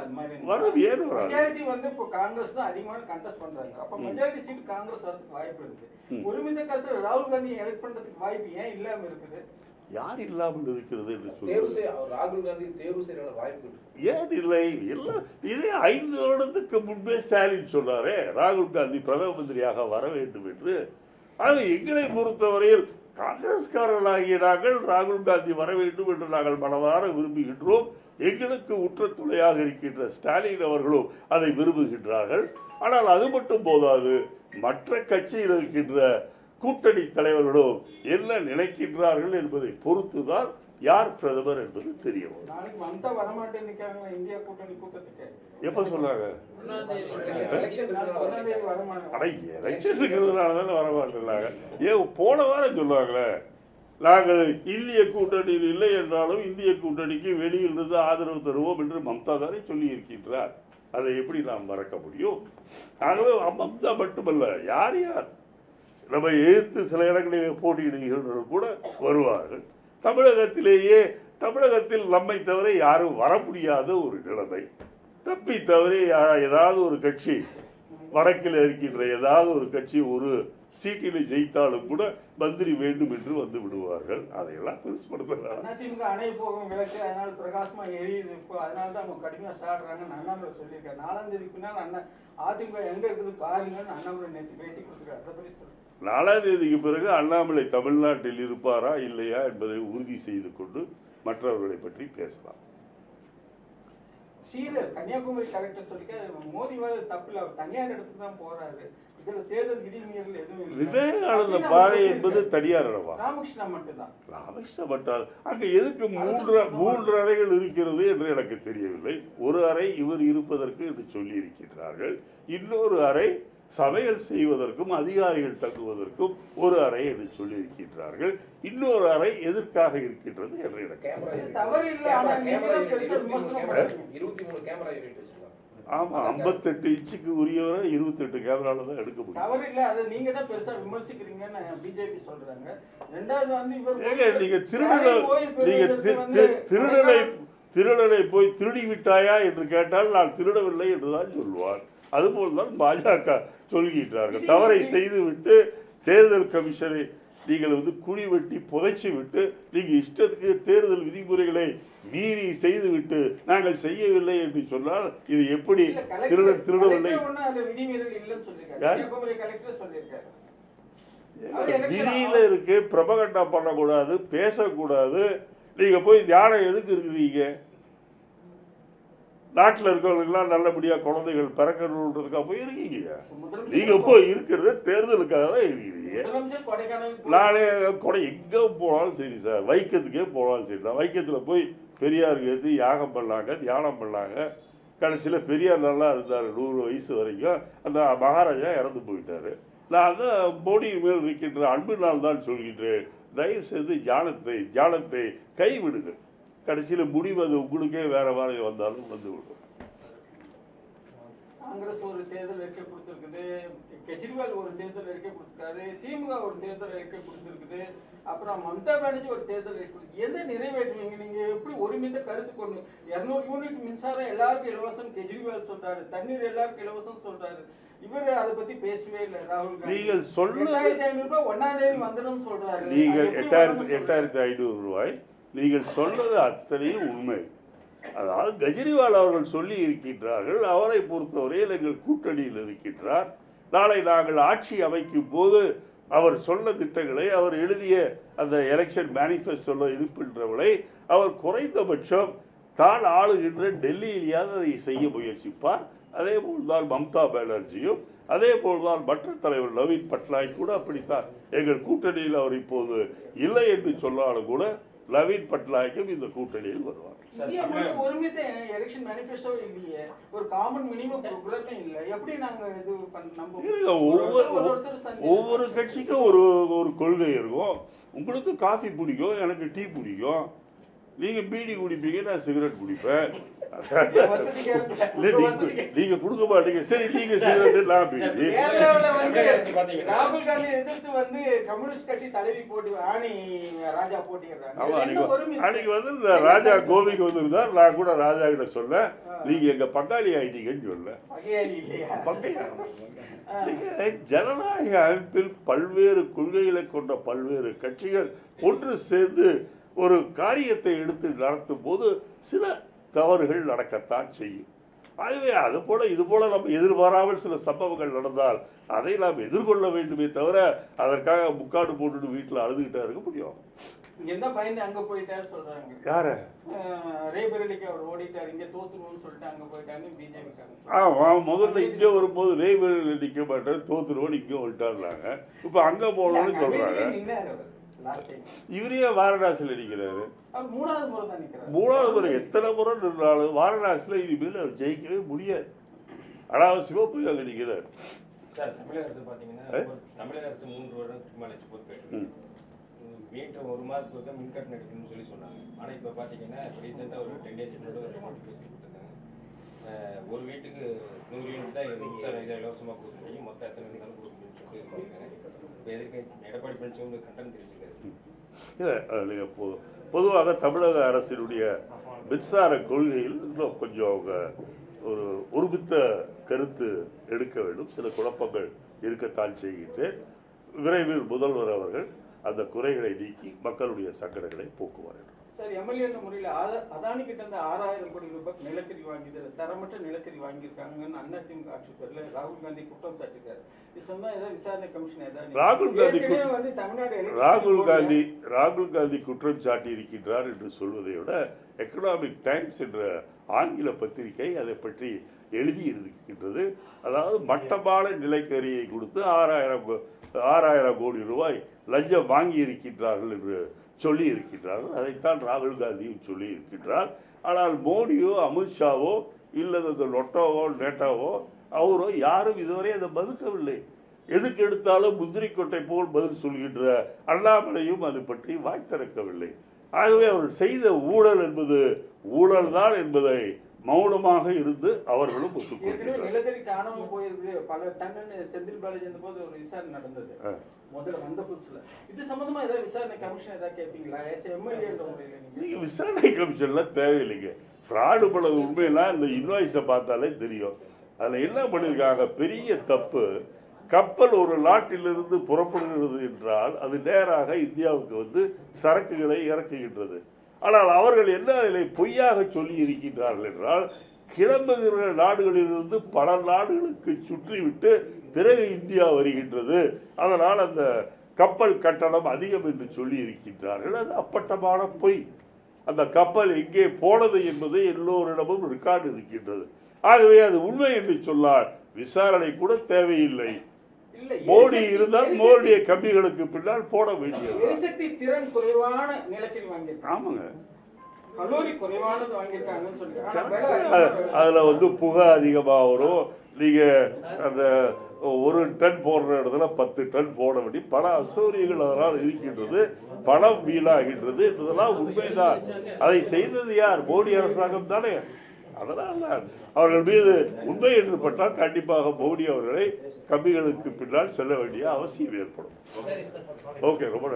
அது மாதிரி வரும், ஏன் வராது? மெஜாரிட்டி வந்து இப்போ காங்கிரஸ் தான் அதிகமான கண்டெஸ்ட் பண்றாங்க. அப்ப. மெஜாரிட்டி சீட் காங்கிரஸ் வரதுக்கு வாய்ப்பு இருக்கு. ம். ஒருமித்த கருத்து ராகுல் காந்தி எலெக்ட் பண்றதுக்கு வாய்ப்பு ஏன் இல்லாம இருக்குது? யார் இல்லாமல் இருக்கிறது என்று தேர்வு சொல்லுவது செய்ய அவர் ராகுல் காந்தி தேர்வு செய்யற வாய்ப்பு இருக்கு. ஏன் இல்லை? எல்லாம் இதே ஐந்து வருடத்துக்கு முன்பே ஸ்டாலின் சொன்னாரே ராகுல் காந்தி பிரதம மந்திரியாக வர வேண்டும் என்று. ஆக எங்களை பொறுத்தவரையில் காங்கிரஸ்காரர்களாகிய நாங்கள் ராகுல் காந்தி வர வேண்டும் என்று நாங்கள் மனதார விரும்புகின்றோம். எங்களுக்கு உற்ற துணையாக இருக்கின்ற ஸ்டாலின் அவர்களும் அதை விரும்புகின்றார்கள். ஆனால் அது மட்டும் போதாது மற்ற கட்சியில் இருக்கின்ற கூட்டணி தலைவர்களும் என்ன நினைக்கின்றார்கள் என்பதை பொறுத்துதான் யார் பிரதமர் என்பது தெரிய வரும். எப்ப சொன்னாங்க? எலெக்ஷன் இருக்கிறதுனால தானே வர மாட்டேங்கிறாங்க ஏன் போன வாரம் சொன்னாங்களே. நாங்கள் இந்திய கூட்டணியில் இல்லை என்றாலும் இந்திய கூட்டணிக்கு வெளியிலிருந்து ஆதரவு தருவோம் என்று மம்தா தானே சொல்லியிருக்கின்றார். அதை எப்படி நாம் மறக்க முடியும்? ஆகவே மம்தா மட்டுமல்ல யார் யார்? நம்ம எதிர்த்து சில இடங்களில் போட்டியிடுகிறவர்கள் கூட வருவார்கள். தமிழகத்திலேயே தமிழகத்தில் நம்மை தவிர யாரும் வர முடியாத ஒரு நிலைமை. தப்பி தவிர ஏதாவது ஒரு கட்சி வடக்கில் இருக்கின்ற ஏதாவது ஒரு கட்சி ஒரு சீட்டில் ஜெயித்தாலும் கூட மந்திரி வேண்டும் என்று வந்து விடுவார்கள். அதையெல்லாம் பெருசுபடுத்தலாம் அதிமுக அணை போகும் விளக்கு அதனால பிரகாசமா எரியுது. இப்போ அதனால தான் அவங்க கடுமையா சாடுறாங்கன்னு அண்ணாமலை சொல்லியிருக்காரு நாலாம் தேதிக்கு பின்னால் அண்ணா அதிமுக எங்க இருக்குது பாருங்கன்னு அண்ணாமலை நேற்று பேட்டி கொடுத்துருக்காரு. அதை சொல்லுங்க. நாலாம் தேதிக்கு பிறகு அண்ணாமலை தமிழ்நாட்டில் இருப்பாரா இல்லையா என்பதை உறுதி செய்து கொண்டு மற்றவர்களை பற்றி பேசலாம். ஸ்ரீதர் கன்னியாகுமரி கலெக்டர் சொல்லிக்க மோடி வேலை தப்பு இல்லை தனியார் இடத்துக்கு தான் போறாரு. இதுல தேர்தல் விதிமீறல் எதுவும் இல்லை. விவேகானந்த அவர் என்பது. தனியார் இடமா ராமகிருஷ்ணா மட்டும்தான். அவசியப்பட்டால் அங்க எதுக்கு மூன்று மூன்று அறைகள் இருக்கிறது என்று எனக்கு தெரியவில்லை. ஒரு அறை இவர் இருப்பதற்கு என்று சொல்லி இருக்கின்றார்கள் இன்னொரு அறை சமையல் செய்வதற்கும் அதிகாரிகள் தங்குவதற்கும் ஒரு அறை என்று சொல்லி இருக்கின்றார்கள் இன்னொரு அறை எதற்காக இருக்கின்றது என்று எனக்கு ஆமா ஐம்பத்தெட்டு இன்ச்சுக்கு உரியவரை இருபத்தெட்டு கேமரால தான் எடுக்க முடியும். தவறு இல்ல அதை நீங்க தான் பெருசா விமர்சிக்கிறீங்கன்னு பிஜேபி சொல்றாங்க. ரெண்டாவது வந்து இவர் ஏங்க நீங்க ஓய்வு நீங்க பெறுவதற்கு தி- வந்து தி- திருடனை திருடனை போய் திருடி விட்டாயா என்று கேட்டால் நான் திருடவில்லை என்றுதான் சொல்வார் அதுபோல் தான் பாஜக சொல்கின்றார்கள். தவறை செய்துவிட்டு தேர்தல் கமிஷனை நீங்கள் வந்து குழி வெட்டி புதைச்சி விட்டு நீங்க இஷ்டத்துக்கு தேர்தல் விதிமுறைகளை மீறி செய்துவிட்டு நாங்கள் செய்யவில்லை என்று சொன்னால் இது எப்படி திருடன் திருடவில்லை? விதியில இருக்கு பிரபகண்டா பண்ணக்கூடாது பேசக்கூடாது. நீங்க போய் தியானம் எதுக்கு இருக்கிறீங்க? நாட்டில் இருக்கிறவங்களுக்குலாம் நல்லபடியா குழந்தைகள் பிறக்கணுன்றதுக்காக போய் இருக்கீங்க முதலமைச்சர் நீங்க போய் இருக்கிறது தேர்தலுக்காக தான் இருக்கிறீங்க நானே கூட எங்க போனாலும் சரி சார் வைக்கத்துக்கே போனாலும் சரி தான் வைக்கத்துல போய் பெரியாருக்கு ஏற்றி யாகம் பண்ணாங்க தியானம் பண்ணாங்க. கடைசியில் பெரியார் நல்லா இருந்தார் நூறு வயசு வரைக்கும். அந்த மகாராஜா இறந்து போயிட்டாரு. நான் தான் மோடியின் மேல் இருக்கின்ற அன்பினால் தான் சொல்கின்றேன். தயவு செய்து தியானத்தை தியானத்தை கைவிடுங்க கடைசியில் முடிவு அது உங்களுக்கே வேற மாதிரி வந்தாலும் வந்து விடும் காங்கிரஸ் ஒரு தேர்தல் அறிக்கை கொடுத்திருக்குது கெஜ்ரிவால் ஒரு தேர்தல் அறிக்கை கொடுத்திருக்காரு திமுக ஒரு தேர்தல் அறிக்கை கொடுத்திருக்குது அப்புறம் மம்தா பானர்ஜி ஒரு தேர்தல் அறிக்கை எதை நிறைவேற்றுவீங்க நீங்க? எப்படி ஒருமித்த கருத்து கொண்டு இருநூறு யூனிட் மின்சாரம் எல்லாருக்கும் இலவசம் கெஜ்ரிவால் சொல்றாரு தண்ணீர் எல்லாருக்கும் இலவசம் சொல்றாரு. இவர் அதை பத்தி பேசவே இல்லை ராகுல் காந்தி. நீங்கள் ஐநூறு ரூபாய் ஒன்னாம் தேதி வந்துடும் சொல்றாரு. நீங்கள் எட்டாயிரத்தி ஐநூறு ரூபாய். நீங்கள் சொன்னது அத்தனையும் உண்மை. அதாவது கெஜ்ரிவால் அவர்கள் சொல்லி இருக்கின்றார்கள் அவரை பொறுத்தவரையில் எங்கள் கூட்டணியில் இருக்கின்றார். நாளை நாங்கள் ஆட்சி அமைக்கும் போது அவர் சொன்ன திட்டங்களை அவர் எழுதிய அந்த எலெக்ஷன் மேனிஃபெஸ்டோவில் இருப்பின்றவளை அவர் குறைந்தபட்சம் தான் ஆளுகின்ற டெல்லியிலேயாவது அதை செய்ய முயற்சிப்பார். அதே போல்தான் மம்தா பானர்ஜியும் அதே போல்தான் மற்ற தலைவர் நவீன் பட்நாயக் கூட அப்படித்தான். எங்கள் கூட்டணியில் அவர் இப்போது இல்லை என்று சொன்னாலும் கூட நவீன் பட்நாயக்கும் இந்த கூட்டணியில் வருவார் இந்தியா முழுக்க ஒருமித்த எலெக்ஷன் மேனிஃபெஸ்டோ இல்லையே. ஒரு காமன் மினிமம் ப்ரோக்ராமே இல்ல. எப்படி நாங்க இது பண்ண நம்ம இருங்க, ஒரு ஒவ்வொரு கட்சிக்கும் ஒரு ஒரு கொள்கை இருக்கும். உங்களுக்கு காஃபி பிடிக்கும் எனக்கு டீ பிடிக்கும். நீங்க பீடி குடிப்பீங்க நான் சிகரெட் குடிப்பேன். இல்ல நீங்க கொடுக்க மாட்டீங்க. சரி நீங்க செய்யறது பாத்தீங்கன்னா- ராகுல் காந்தி எதிர்த்து வந்து கம்யூனிஸ்ட் கட்சி தலைவி போட்டி ஆணி ராஜா போட்டிடுறாங்க அன்னைக்கு வந்து இந்த ராஜா கோபிக்கு வந்திருந்தார். நான் கூட ராஜா கிட்ட சொல்ல நீங்க எங்க பங்காளி ஆயிட்டீங்கன்னு சொல்ல பங்கையா ஜனநாயக அமைப்பில் பல்வேறு கொள்கைகளை கொண்ட பல்வேறு கட்சிகள் ஒன்று சேர்ந்து ஒரு காரியத்தை எடுத்து நடத்தும் போது சில தவறுகள் நடக்கத்தான் செய்யும். ஆகவே அது போல இது போல நம்ம எதிர்பாராமல் சில சம்பவங்கள் நடந்தால் அதை நாம் எதிர்கொள்ள வேண்டுமே தவிர அதற்காக முக்காடு போட்டுட்டு வீட்டில் அழுதுகிட்டே இருக்க முடியும். இருந்தா பயந்து அங்க போயிட்டாரு சொல்றாங்க. யார? அஹ் ரேபரேலிக்கு அவர் ஓடிட்டார் இங்க தோத்துருவோம்னு சொல்லிட்டு அங்க போயிட்டாருன்னு பிஜேபி ஆமா முதல்ல இங்கே வரும்போது ரேபரில் நிற்க மாட்டேன் தோத்துருவோம் இங்கே வந்துட்டாருனாங்க இப்போ அங்கே போகணும்னு சொல்றாங்க. இவரே வாரணாசியில் நிற்கிறாரு அவர் மூணாவது முறை தான் நிக்கிறார். மூணாவது முறை எத்தனை முறை நின்றாலும் வாரணாசியில் இனிமேல் அவர் ஜெயிக்கவே முடியாது. அனாவசியமாக போய் அங்கே நிற்கிறார் சார் தமிழக அரசு பார்த்தீங்கன்னா தமிழக அரசு மூன்று வருடத்துக்கு மேலே பொறுப்பேற்று. ம். வீட்டை ஒரு மாதத்துக்கு ஒருக்கா மின் கட்டணம் எடுக்கணும்னு சொல்லி சொன்னாங்க. ஆனால் இப்போ பார்த்தீங்கன்னா இப்போ ரீசெண்டாக ஒரு டென் டேஸ் முன்னாடி ஒரு நோட்டிஃபிகேஷன் கொடுத்துருக்காங்க. ஒரு வீட்டுக்கு நூறு யூனிட் தான் மின்சாரம் இதை இலவசமாக கொடுக்க முடியும். மொத்தம் எத்தனை இருந்தாலும் கொடுக்க முடியும்னு சொல்லி இப்போ எடப்பாடி பழனிசாமி கண்டனம் தெரிவிச்சிருக்காரு இல்லை நீங்கள் பொ பொதுவாக தமிழக அரசினுடைய மின்சார கொள்கையில் இன்னும் கொஞ்சம் அவங்க ஒரு ஒருமித்த கருத்து எடுக்க வேண்டும். சில குழப்பங்கள் இருக்கத்தான் செய்கின்றேன். விரைவில் முதல்வர் அவர்கள் அந்த குறைகளை நீக்கி மக்களுடைய சங்கடங்களை போக்குவார்கள் சார் எம்எல்ஏ முறையில் அத- அதானி கிட்ட இருந்து ஆறாயிரம் கோடி ரூபாய் நிலக்கரி வாங்கியது தரமற்ற நிலக்கரி வாங்கியிருக்காங்கன்னு அதிமுக ஆட்சி பேர்ல ராகுல் காந்தி குற்றம் சாட்டிருக்காரு இது சொன்னா ஏதாவது விசாரணை கமிஷன் ஏதாவது ராகுல் காந்தி வந்து தமிழ்நாடு ராகுல் காந்தி ராகுல் காந்தி குற்றம் சாட்டி இருக்கின்றார் என்று சொல்வதை விட எக்கனாமிக் டைம்ஸ் என்ற ஆங்கில பத்திரிகை அதை பற்றி எழுதி இருக்கின்றது. அதாவது மட்டமான நிலைக்கரியை கொடுத்து ஆறாயிரம் ஆறாயிரம் கோடி ரூபாய் லஞ்சம் வாங்கி இருக்கின்றார்கள் என்று சொல்லி இருக்கின்றார்கள் அதைத்தான் ராகுல் காந்தியும் சொல்லி இருக்கின்றார் ஆனால் மோடியோ அமித்ஷாவோ இல்லது அந்த லொட்டோவோ நேட்டாவோ அவரோ யாரும் இதுவரை அதை மதுக்கவில்லை. எதுக்கு எடுத்தாலும் முந்திரி கொட்டை போல் பதில் சொல்கின்ற அண்ணாமலையும் அது பற்றி வாய் திறக்கவில்லை. ஆகவே அவர் செய்த ஊழல் என்பது ஊழல்தான் என்பதை மௌனமாக இருந்து அவர்களும் ஒத்துக்கொள்கிறார் காணாம போயிருக்கு பல டன்னு செந்தில் பாலாஜி இருந்த போது ஒரு விசாரணை நடந்தது. முதல்ல வந்த புதுசுல. இது சம்பந்தமா ஏதாவது விசாரணை கமிஷன் ஏதாவது கேட்பீங்களா எஸ் எம்எல்ஏ நீங்க? நீங்க விசாரணை கமிஷன்லாம் தேவையில்லைங்க. ஃப்ராடு பண்ணது உண்மையெல்லாம் இந்த இன்வாய்ஸை பார்த்தாலே தெரியும். அதில் என்ன பண்ணியிருக்காங்க பெரிய தப்பு. கப்பல் ஒரு நாட்டிலிருந்து புறப்படுகிறது என்றால் அது நேராக இந்தியாவுக்கு வந்து சரக்குகளை இறக்குகின்றது. ஆனால் அவர்கள் என்ன அதில் பொய்யாக சொல்லி இருக்கின்றார்கள் என்றால் கிளம்புகிற நாடுகளிலிருந்து பல நாடுகளுக்கு சுற்றிவிட்டு பிறகு இந்தியா வருகின்றது. அதனால் அந்த கப்பல் கட்டணம் அதிகம் என்று சொல்லி இருக்கின்றார்கள் அது அப்பட்டமான பொய். அந்த கப்பல் எங்கே போனது என்பது எல்லோரிடமும் ரெக்கார்டு இருக்கின்றது. ஆகவே அது உண்மை என்று சொன்னால் விசாரணை கூட தேவையில்லை. மோடி இருந்தால் மோடிய கம்பிகளுக்கு பின்னால் போட வேண்டியது எரிசக்தி திறன் குறைவான வாங்கியிருக்காங்க ஆமாங்க. அதுல வந்து புகை அதிகமா வரும் நீங்க அந்த ஒரு டன் போடுற இடத்துல பத்து டன் போட வேண்டி பல அசௌரியங்கள் அதனால் இருக்கின்றது. பணம் வீணாகின்றது என்பதெல்லாம் உண்மைதான். அதை செய்தது யார்? மோடி அரசாங்கம் தானே. அதனால் தான். அவர்கள் மீது உண்மை என்று பட்டால் கண்டிப்பாக மோடி அவர்களை கம்பிகளுக்கு பின்னால் செல்ல வேண்டிய அவசியம் ஏற்படும். ஓகே ரொம்ப.